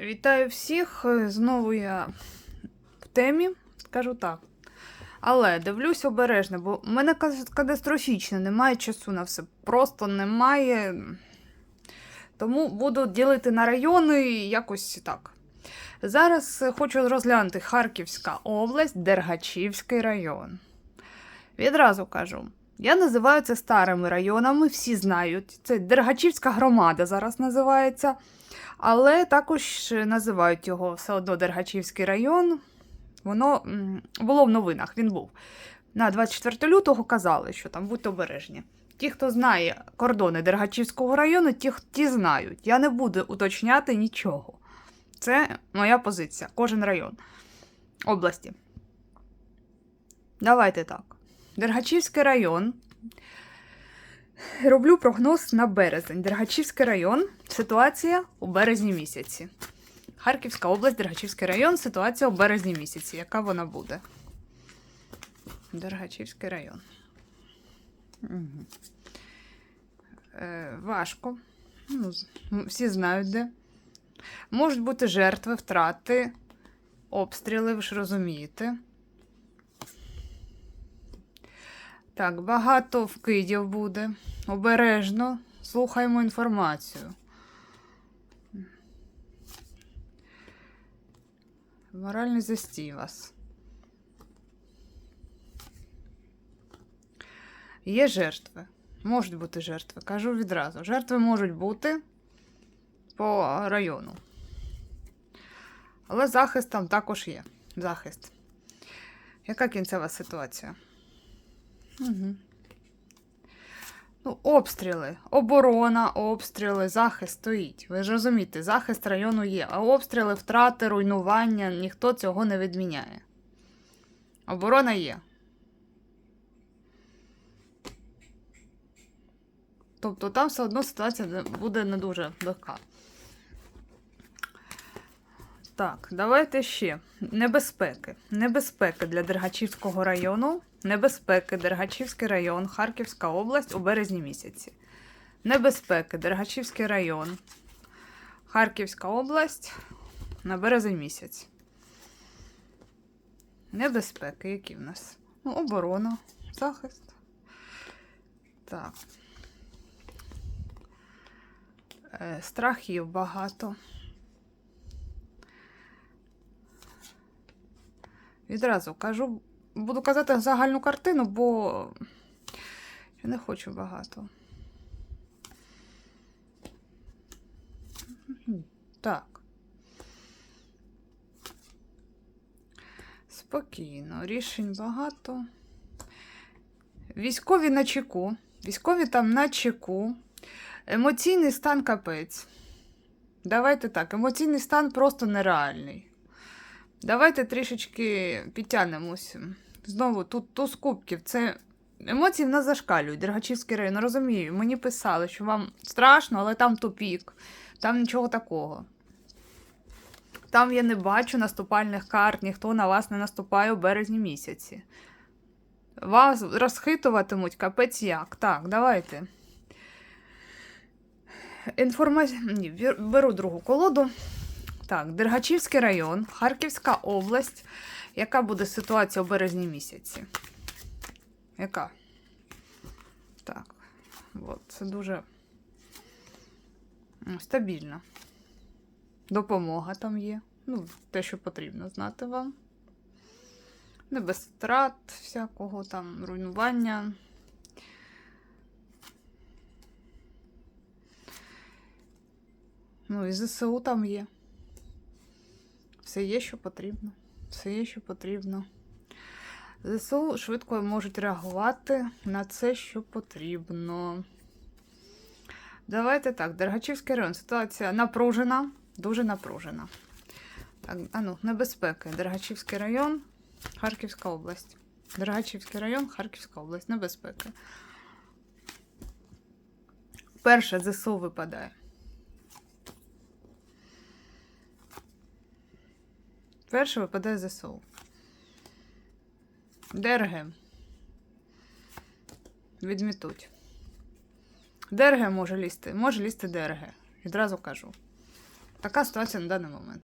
Вітаю всіх. Знову я в темі, скажу так. Але дивлюсь обережно, бо в мене катастрофічно, немає часу на все. Просто немає. Тому буду ділити на райони якось так. Зараз хочу розглянути Харківська область, Дергачівський район. Відразу кажу. Я називаю це старими районами, всі знають. Це Дергачівська громада зараз називається. Але також називають його все одно Дергачівський район. Воно було в новинах, він був. На 24 лютого казали, що там будьте обережні. Ті, хто знає кордони Дергачівського району, ті, ті знають. Я не буду уточняти нічого. Це моя позиція. Кожен район області. Давайте так. Дергачівський район. Роблю прогноз на березень. Дергачівський район. Ситуація у березні місяці. Харківська область, Дергачівський район. Ситуація у березні місяці. Яка вона буде? Дергачівський район. Угу. Е, важко. Ну, всі знають де. Можуть бути жертви, втрати, обстріли, ви ж розумієте. Так, багато вкидів буде. Обережно слухаємо інформацію. Моральний застій вас. Є жертви. Можуть бути жертви. Кажу відразу. Жертви можуть бути по району. Але захист там також є. Захист. Яка кінцева ситуація? Ну, обстріли, оборона, обстріли, захист стоїть. Ви ж розумієте, захист району є, а обстріли, втрати, руйнування ніхто цього не відміняє. Оборона є. Тобто там все одно ситуація буде не дуже легка. Так, давайте ще. Небезпеки. Небезпеки для Дергачівського району. Небезпеки Дергачівський район, Харківська область у березні місяці. Небезпеки Дергачівський район, Харківська область на березень місяць. Небезпеки, які в нас? Ну, оборона, захист. Так. Е, страхів багато. Відразу кажу, буду казати загальну картину, бо я не хочу багато. Так. Спокійно, рішень багато. Військові на чеку. Військові там на чеку. Емоційний стан капець. Давайте так, емоційний стан просто нереальний. Давайте трішечки підтягнемось. Знову тут туз кубків. Це емоції в нас зашкалюють. Дергачівський район, розумію. Мені писали, що вам страшно, але там тупік, там нічого такого. Там я не бачу наступальних карт, ніхто на вас не наступає у березні місяці. Вас розхитуватимуть капець як. Так, давайте. Інформація. Беру другу колоду. Так, Дергачівський район, Харківська область. Яка буде ситуація у березні місяці? Яка? Так. От, це дуже стабільно. Допомога там є. Ну, те, що потрібно знати вам. Не без втрат, всякого там руйнування. Ну, і ЗСУ там є. Все є, що потрібно. Все є, що потрібно. ЗСУ швидко можуть реагувати на це, що потрібно. Давайте так, Дергачівський район. Ситуація напружена, дуже напружена. Так, а ну, небезпеки. Дергачівський район, Харківська область. Дергачівський район, Харківська область. Небезпеки. Перше ЗСУ випадає. Перше випадає ЗСУ. ДРГ. Відмітуть. ДРГ може лізти. Може лізти ДРГ. Відразу кажу. Така ситуація на даний момент.